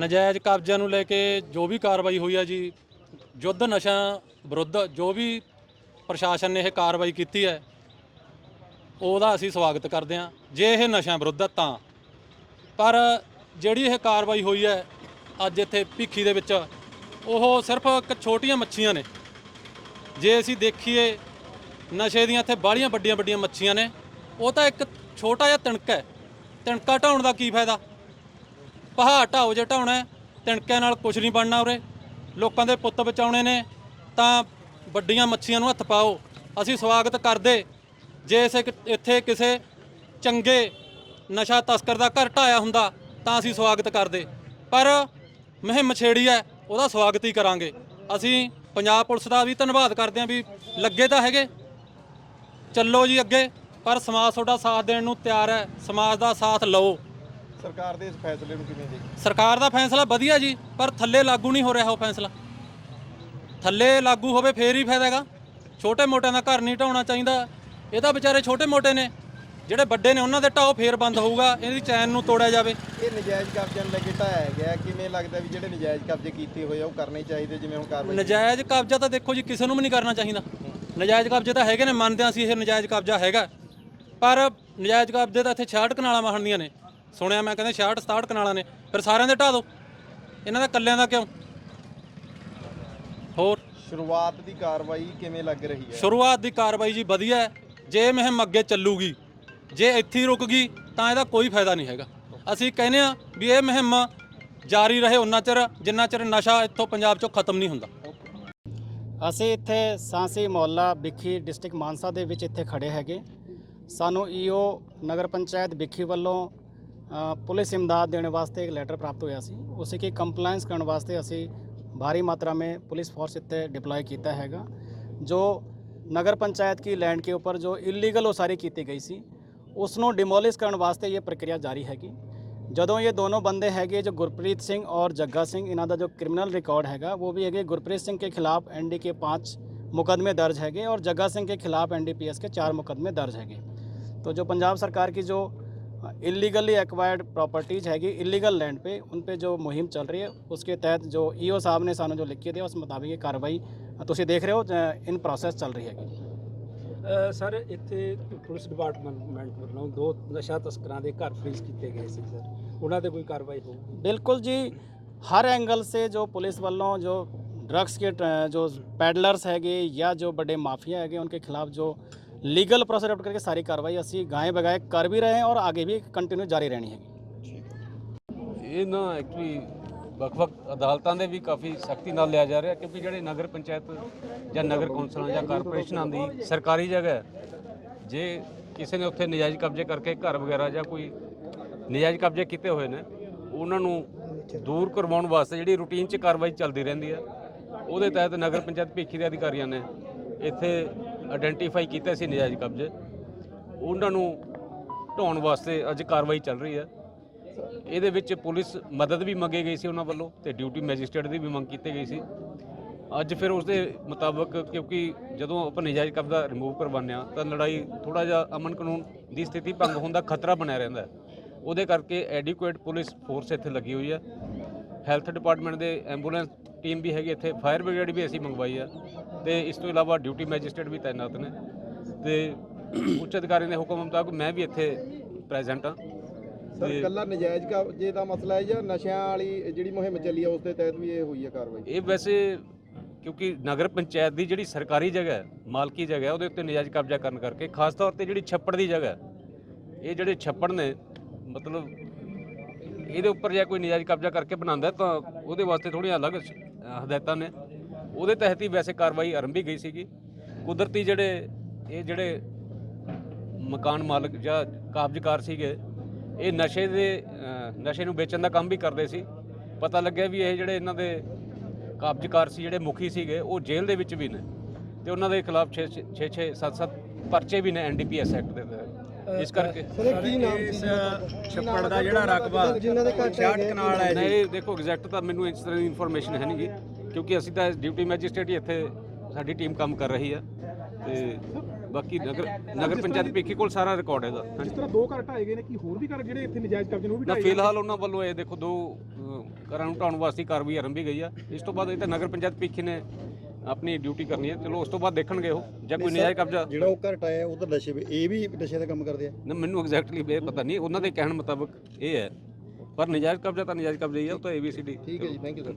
ਨਜਾਇਜ਼ ਕਬਜ਼ਿਆਂ ਨੂੰ ਲੈ ਕੇ ਜੋ ਵੀ ਕਾਰਵਾਈ ਹੋਈ ਆ ਜੀ ਯੁੱਧ ਨਸ਼ਾ ਵਿਰੁੱਧ ਜੋ ਵੀ ਪ੍ਰਸ਼ਾਸਨ ਨੇ ਇਹ ਕਾਰਵਾਈ ਕੀਤੀ ਹੈ, ਉਹਦਾ ਅਸੀਂ ਸਵਾਗਤ ਕਰਦੇ ਹਾਂ। ਜੇ ਇਹ ਨਸ਼ਾ ਵਿਰੁੱਧ ਹੈ ਤਾਂ। ਪਰ ਜਿਹੜੀ ਇਹ ਕਾਰਵਾਈ ਹੋਈ ਹੈ, ਅੱਜ ਇੱਥੇ ਭਿੱਖੀ ਦੇ ਵਿੱਚ, ਉਹ ਸਿਰਫ ਇੱਕ ਛੋਟੀਆਂ ਮੱਛੀਆਂ ਨੇ। ਜੇ ਅਸੀਂ ਦੇਖੀਏ, ਨਸ਼ੇ ਦੀਆਂ ਇੱਥੇ ਬਾਹਲੀਆਂ ਵੱਡੀਆਂ ਵੱਡੀਆਂ ਮੱਛੀਆਂ ਨੇ। ਉਹ ਤਾਂ ਇੱਕ ਛੋਟਾ ਜਿਹਾ ਤਿਣਕਾ ਹੈ। ਤਿਣਕਾ ਢਾਉਣ ਦਾ ਕੀ ਫਾਇਦਾ? ਪਹਾੜ ਢਾਓ ਜੇ ਢਾਉਣਾ ਤਿਣਕਿਆਂ ਨਾਲ ਕੁਝ ਨਹੀਂ ਬਣਨਾ ਉਰੇ। ਲੋਕਾਂ ਦੇ ਪੁੱਤ ਬਚਾਉਣੇ ਨੇ, ਤਾਂ ਵੱਡੀਆਂ ਮੱਛੀਆਂ ਨੂੰ ਹੱਥ ਪਾਓ। ਅਸੀਂ ਸਵਾਗਤ ਕਰਦੇ, ਜੇ ਇਸੇ ਇੱਥੇ ਕਿਸੇ ਚੰਗੇ ਨਸ਼ਾ ਤਸਕਰ ਦਾ ਘਰ ਢਾਇਆ ਹੁੰਦਾ, ਤਾਂ ਅਸੀਂ ਸਵਾਗਤ ਕਰਦੇ। ਪਰ ਮੁਹਿੰਮ ਛੇੜੀ ਹੈ, ਉਹਦਾ ਸਵਾਗਤ ਹੀ ਕਰਾਂਗੇ। ਅਸੀਂ ਪੰਜਾਬ ਪੁਲਿਸ ਦਾ ਵੀ ਧੰਨਵਾਦ ਕਰਦੇ ਹਾਂ ਵੀ ਲੱਗੇ ਤਾਂ ਹੈਗੇ। ਚੱਲੋ ਜੀ ਅੱਗੇ, ਪਰ ਸਮਾਜ ਤੁਹਾਡਾ ਸਾਥ ਦੇਣ ਨੂੰ ਤਿਆਰ ਹੈ, ਸਮਾਜ ਦਾ ਸਾਥ ਲਓ। ਸਰਕਾਰ ਦੇ ਇਸ ਫੈਸਲੇ ਨੂੰ ਕਿਵੇਂ ਦੇਖਦੇ? ਸਰਕਾਰ ਦਾ ਫੈਸਲਾ ਵਧੀਆ ਜੀ ਪਰ ਥੱਲੇ ਲਾਗੂ ਨਹੀਂ ਹੋ ਰਿਹਾ ਉਹ ਫੈਸਲਾ। ਥੱਲੇ ਲਾਗੂ ਹੋਵੇ ਫੇਰ ਹੀ ਫਾਇਦਾ ਹੈਗਾ। ਛੋਟੇ ਮੋਟਿਆਂ ਦਾ ਘਰ ਨਹੀਂ ਢਾਉਣਾ ਚਾਹੀਦਾ। ਇਹ ਤਾਂ ਵਿਚਾਰੇ ਛੋਟੇ ਮੋਟੇ ਨੇ। ਜਿਹੜੇ ਵੱਡੇ ਨੇ ਉਹਨਾਂ ਦੇ ਢਾਓ ਫੇਰ ਬੰਦ ਹੋਊਗਾ। ਇਹਦੀ ਚੈਨ ਨੂੰ ਤੋੜਿਆ ਜਾਵੇ। ਇਹ ਨਜਾਇਜ਼ ਕਬਜ਼ਿਆਂ ਨੂੰ ਲੈ ਕੇ ਢਾਇਆ ਗਿਆ। ਕਿਵੇਂ ਲੱਗਦਾ ਵੀ ਜਿਹੜੇ ਨਜਾਇਜ਼ ਕਬਜ਼ੇ ਕੀਤੇ ਹੋਏ ਆ ਉਹ ਕਰਨੇ ਚਾਹੀਦੇ ਜਿਵੇਂ ਹੁਣ ਕਾਰਵਾਈ ਨਜਾਇਜ਼ ਕਬਜ਼ਾ ਤਾਂ ਦੇਖੋ ਜੀ ਕਿਸੇ ਨੂੰ ਵੀ ਨਹੀਂ ਕਰਨਾ ਚਾਹੀਦਾ। ਨਜਾਇਜ਼ ਕਬਜ਼ੇ ਤਾਂ ਹੈਗੇ ਨੇ ਮੰਨਦੇ ਹਾਂ ਅਸੀਂ ਇਹ ਨਜਾਇਜ਼ ਕਬਜ਼ਾ ਹੈਗਾ। ਪਰ ਨਜਾਇਜ਼ ਕਬਜ਼ੇ ਤਾਂ ਇੱਥੇ 66 ਕਨਾਲਾਂ ਮਹਣਦੀਆਂ ਨੇ। ਸੁਣਿਆ ਮੈਂ ਕਹਿੰਦੇ 66 67 ਕਨਾਲਾਂ ਨੇ ਫਿਰ ਸਾਰਿਆਂ ਦੇ ਢਾ ਦਿਓ ਇਹਨਾਂ ਦਾ ਕੱਲਿਆਂ ਦਾ ਕਿਉਂ? ਹੋਰ? ਸ਼ੁਰੂਆਤ ਦੀ ਕਾਰਵਾਈ ਕਿਵੇਂ ਲੱਗ ਰਹੀ ਹੈ? ਸ਼ੁਰੂਆਤ ਦੀ ਕਾਰਵਾਈ ਜੀ ਵਧੀਆ ਹੈ। ਜੇ ਮੁਹਿੰਮ ਅੱਗੇ ਚੱਲੂਗੀ ਜੇ ਇੱਥੇ ਹੀ ਰੁਕ ਗਈ ਤਾਂ ਇਹਦਾ ਕੋਈ ਫਾਇਦਾ ਨਹੀਂ ਹੈਗਾ। ਅਸੀਂ ਕਹਿੰਦੇ ਆ ਵੀ ਇਹ ਮੁਹਿੰਮ ਜਾਰੀ ਰਹੇ ਉਨਾ ਚਿਰ ਜਿੰਨਾ ਚਿਰ ਨਸ਼ਾ ਇੱਥੋਂ ਪੰਜਾਬ ਚੋਂ ਖਤਮ ਨਹੀਂ ਹੁੰਦਾ। ਅਸੀਂ ਇੱਥੇ ਸਾਂਸੀ ਮੁਹੱਲਾ ਬਿੱਖੀ ਡਿਸਟ੍ਰਿਕਟ ਮਾਨਸਾ ਦੇ ਵਿੱਚ ਇੱਥੇ ਖੜੇ ਹੈਗੇ। ਸਾਨੂੰ ਈਓ ਨਗਰ ਪੰਚਾਇਤ ਬਿੱਖੀ ਵੱਲੋਂ पुलिस इमदाद देने वास्ते एक लैटर प्राप्त होया सी उस की कंप्लायंस करने वास्ते असी भारी मात्रा में पुलिस फोर्स इतने डिप्लॉय किया है जो नगर पंचायत की लैंड के ऊपर जो इलीगल उसारी की गई सी उसको डिमोलिश करने वास्ते ये प्रक्रिया जारी हैगी जदों ये दोनों बंदे है जो गुरप्रीत सिंह और जग्गा सिंह इन्हों का जो क्रिमिनल रिकॉर्ड हैगा वो भी है गुरप्रीत सिंह के खिलाफ एन डी के पाँच मुकदमे दर्ज है और जग्गा सिंह के खिलाफ एन डी पी एस के चार मुकदमे दर्ज है तो जो पंजाब सरकार की जो इलीगली एक्वायर्ड प्रॉपर्टीज हैगी इलीगल लैंड पे उन पे जो मुहिम चल रही है उसके तहत जो ईओ साहब ने सानू जो लिख के दिया उस मुताबिक ये कार्रवाई ਤੁਸੀਂ ਦੇਖ ਰਹੇ ਹੋ ਇਨ ਪ੍ਰੋਸੈਸ ਚੱਲ ਰਹੀ ਹੈਗੀ ਅ, ਸਰ ਇੱਥੇ ਪੁਲਿਸ ਡਿਪਾਰਟਮੈਂਟ ਵੱਲੋਂ ਦੋ ਨਸ਼ਾ ਤਸਕਰਾਂ ਦੇ ਘਰ ਫ੍ਰੀਜ਼ ਕੀਤੇ ਗਏ ਸੀ ਸਰ ਉਹਨਾਂ ਤੇ ਕੋਈ ਕਾਰਵਾਈ ਹੋਊਗੀ बिल्कुल जी हर एंगल से जो पुलिस वालों जो ड्रग्स के ट- जो पैडलर्स हैगे या जो बड़े माफिया हैगे उनके खिलाफ जो लीगल प्रोसेस अडॉप्ट करके सारी कार्रवाई ਅਸੀਂ ਗਾਏ ਬਗਾਏ ਕਰ ਵੀ ਰਹੇ हैं और आगे भी कंटिन्यू जारी रहनी हैगी ਇਹ ਨਾ ਐਕਚੁਅਲੀ ਵੱਖ-ਵੱਖ ਅਦਾਲਤਾਂ ਦੇ ਵੀ ਕਾਫੀ ਸਖਤੀ ਨਾਲ ਲਿਆ ਜਾ ਰਿਹਾ ਕਿਉਂਕਿ ਜਿਹੜੇ ਨਗਰ ਪੰਚਾਇਤ ਜਾਂ ਨਗਰ ਕੌਂਸਲਾਂ ਜਾਂ ਕਾਰਪੋਰੇਸ਼ਨਾਂ ਦੀ ਸਰਕਾਰੀ ਜਗ੍ਹਾ ਹੈ ਜੇ ਕਿਸੇ ਨੇ ਉੱਥੇ ਨਜਾਇਜ਼ ਕਬਜ਼ੇ ਕਰਕੇ ਘਰ ਵਗੈਰਾ ਜਾਂ ਕੋਈ ਨਜਾਇਜ਼ ਕਬਜ਼ੇ ਕੀਤੇ ਹੋਏ ਨੇ ਉਹਨਾਂ ਨੂੰ ਦੂਰ ਕਰਵਾਉਣ ਵਾਸਤੇ ਜਿਹੜੀ ਰੂਟੀਨ 'ਚ ਕਾਰਵਾਈ ਚੱਲਦੀ ਰਹਿੰਦੀ ਹੈ ਉਹਦੇ ਤਹਿਤ ਨਗਰ ਪੰਚਾਇਤ ਭੀਖੀ ਦੇ ਅਧਿਕਾਰੀਆਂ ਨੇ ਇੱਥੇ ਆਇਡੈਂਟੀਫਾਈ ਕੀਤੇ ਸੀ ਨਜਾਇਜ਼ ਕਬਜ਼ੇ। ਉਹਨਾਂ ਨੂੰ ਢਾਉਣ ਵਾਸਤੇ ਅੱਜ ਕਾਰਵਾਈ ਚੱਲ ਰਹੀ ਹੈ। ਇਹਦੇ ਵਿੱਚ ਪੁਲਿਸ ਮਦਦ ਵੀ ਮੰਗੀ ਗਈ ਸੀ ਉਹਨਾਂ ਵੱਲੋਂ ਤੇ ਡਿਊਟੀ ਮੈਜਿਸਟਰੇਟ ਦੀ ਵੀ ਮੰਗ ਕੀਤੀ ਗਈ ਸੀ। ਅੱਜ ਫਿਰ ਉਸ ਦੇ ਮੁਤਾਬਕ ਕਿਉਂਕਿ ਜਦੋਂ ਆਪਾਂ ਨਜਾਇਜ਼ ਕਬਜ਼ਾ ਰਿਮੂਵ ਕਰਵਾਉਂਦੇ ਹਾਂ ਤਾਂ ਲੜਾਈ ਥੋੜਾ ਜਿਹਾ ਅਮਨ ਕਾਨੂੰਨ ਦੀ ਸਥਿਤੀ ਭੰਗ ਹੋਣ ਦਾ ਖਤਰਾ ਬਣਿਆ ਰਹਿੰਦਾ ਉਹਦੇ ਕਰਕੇ ਐਡਿਕੁਏਟ ਪੁਲਿਸ ਫੋਰਸ ਇੱਥੇ ਲੱਗੀ ਹੋਈ ਹੈ। ਹੈਲਥ ਡਿਪਾਰਟਮੈਂਟ ਦੇ ਐਂਬੂਲੈਂਸ ਟੀਮ ਵੀ ਹੈਗੀ ਇੱਥੇ ਫਾਇਰ ਬ੍ਰਿਗੇਡ ਵੀ ਅਸੀਂ ਮੰਗਵਾਈ ਹੈ ਤੇ ਇਸ ਤੋਂ ਇਲਾਵਾ ਡਿਊਟੀ ਮੈਜਿਸਟ੍ਰੇਟ ਵੀ ਤਾਇਨਾਤ ਨੇ। ਤੇ ਉੱਚ ਅਧਿਕਾਰੀ ਦੇ ਹੁਕਮ ਮੁਤਾਬਕ ਮੈਂ ਵੀ ਇੱਥੇ ਪ੍ਰੈਜ਼ੈਂਟ ਹਾਂ। ਸਰ ਕੱਲਾ ਨਜਾਇਜ਼ ਕਬਜ਼ੇ ਦਾ ਮਸਲਾ ਹੈ ਜਾਂ ਨਸ਼ਿਆਂ ਵਾਲੀ ਜਿਹੜੀ ਮੁਹਿੰਮ ਚੱਲੀ ਹੈ ਉਸ ਦੇ ਤਹਿਤ ਵੀ ਇਹ ਹੋਈ ਹੈ ਕਾਰਵਾਈ? ਇਹ ਵੈਸੇ ਕਿਉਂਕਿ ਨਗਰ ਪੰਚਾਇਤ ਦੀ ਜਿਹੜੀ ਸਰਕਾਰੀ ਜਗ੍ਹਾ ਹੈ ਮਾਲਕੀ ਜਗ੍ਹਾ ਹੈ ਉਹਦੇ ਉੱਤੇ ਨਜਾਇਜ਼ ਕਬਜ਼ਾ ਕਰਨ ਕਰਕੇ ਖਾਸ ਤੌਰ ਤੇ ਜਿਹੜੀ ਛੱਪੜ ਦੀ ਜਗ੍ਹਾ ਇਹ ਜਿਹੜੇ ਛੱਪੜ ਨੇ ਮਤਲਬ ਇਹਦੇ ਉੱਪਰ ਜੇ ਕੋਈ ਨਜਾਇਜ਼ ਕਬਜ਼ਾ ਕਰਕੇ ਬਣਾਉਂਦਾ ਤਾਂ ਉਹਦੇ ਵਾਸਤੇ ਥੋੜ੍ਹੀਆਂ ਅਲੱਗ ਹਦਾਇਤਾਂ ਨੇ। ਉਹਦੇ ਤਹਿਤ ਹੀ ਵੈਸੇ ਕਾਰਵਾਈ ਆਰੰਭੀ ਗਈ ਸੀਗੀ। ਕੁਦਰਤੀ ਜਿਹੜੇ, ਇਹ ਜਿਹੜੇ ਮਕਾਨ ਮਾਲਕ ਜਾਂ ਕਾਬਜ਼ਕਾਰ ਸੀਗੇ, ਇਹ ਨਸ਼ੇ ਦੇ ਨਸ਼ੇ ਨੂੰ ਵੇਚਣ ਦਾ ਕੰਮ ਵੀ ਕਰਦੇ ਸੀ। ਪਤਾ ਲੱਗਿਆ ਵੀ ਇਹ ਜਿਹੜੇ ਇਹਨਾਂ ਦੇ ਕਾਬਜ਼ਕਾਰ ਸੀ, ਜਿਹੜੇ ਮੁਖੀ ਸੀਗੇ, ਉਹ ਜੇਲ੍ਹ ਦੇ ਵਿੱਚ ਵੀ ਨੇ। ਤੇ ਉਹਨਾਂ ਦੇ ਖਿਲਾਫ 6 6 6 7 7 ਪਰਚੇ ਵੀ ਨੇ ਐਨਡੀਪੀਐਸ ਐਕਟ ਦੇ ਤਹਿਤ। ਇਸ ਕਰਕੇ। ਕੀ ਨਾਮ ਇਸ ਛੱਪੜ ਦਾ ਜਿਹੜਾ ਰਕਬਾ ਜਿਨ੍ਹਾਂ ਦੇ ਘਰ 66 ਕਨਾਲ ਹੈ ਨਹੀਂ ਦੇਖੋ ਐਗਜ਼ੈਕਟ ਤਾਂ ਮੈਨੂੰ ਇਸ ਤਰ੍ਹਾਂ ਦੀ ਇਨਫੋਰਮੇਸ਼ਨ ਹੈ ਨਹੀਂਗੀ ਕਿਉਂਕਿ ਅਸੀਂ ਤਾਂ ਡਿਊਟੀ ਮੈਜਿਸਟ੍ਰੇਟ ਹੀ ਇੱਥੇ ਸਾਡੀ ਟੀਮ ਕੰਮ ਕਰ ਰਹੀ ਆ। ਤੇ ਬਾਕੀ ਨਗਰ ਨਗਰ ਪੰਚਾਇਤ ਭੀਖੀ ਕੋਲ ਸਾਰਾ ਰਿਕਾਰਡ ਹੈ ਇਹਦਾ ਹਾਂਜੀ। ਜਿਸ ਤਰ੍ਹਾਂ ਦੋ ਘਰ ਢਾਏ ਗਏ ਨੇ ਕੀ ਹੋਰ ਵੀ ਘਰ ਜਿਹੜੇ ਇੱਥੇ ਨਜਾਇਜ਼ ਕਬਜ਼ੇ ਨੂੰ ਉਹ ਵੀ ਢਾਏ ਫਿਲਹਾਲ ਉਹਨਾਂ ਵੱਲੋਂ ਇਹ ਦੇਖੋ ਦੋ ਘਰਾਂ ਨੂੰ ਢਾਉਣ ਵਾਸਤੇ ਕਾਰਵਾਈ ਆਰੰਭੀ ਗਈ ਆ। ਇਸ ਤੋਂ ਬਾਅਦ ਇਹ ਤਾਂ ਨਗਰ ਪੰਚਾਇਤ ਭਿੱਖੀ ਨੇ ਆਪਣੀ ਡਿਊਟੀ ਕਰਨੀ ਹੈ। ਚਲੋ ਉਸ ਤੋਂ ਬਾਅਦ ਦੇਖਣਗੇ ਉਹ ਜਾਂ ਕੋਈ ਨਜਾਇਜ਼ ਕਬਜ਼ਾ। ਜਿਹੜਾ ਉਹ ਘਰ ਟਾਇਆ ਉਹ ਤਾਂ ਨਸ਼ੇ ਵੀ ਇਹ ਵੀ ਨਸ਼ੇ ਦਾ ਕੰਮ ਕਰਦੇ ਆ। ਨਾ ਮੈਨੂੰ ਐਗਜ਼ੈਕਟਲੀ ਇਹ ਪਤਾ ਨਹੀਂ। ਉਹਨਾਂ ਦੇ ਕਹਿਣ ਮੁਤਾਬਕ ਇਹ ਹੈ। ਪਰ ਨਜਾਇਜ਼ ਕਬਜ਼ਾ ਤਾਂ ਨਜਾਇਜ਼ ਕਬਜ਼ਾ ਹੀ ਹੈ ਉਹ ਤਾਂ ਏਬੀਸੀਡੀ ਠੀਕ ਹੈ ਜੀ ਥੈਂਕ ਯੂ ਸਰ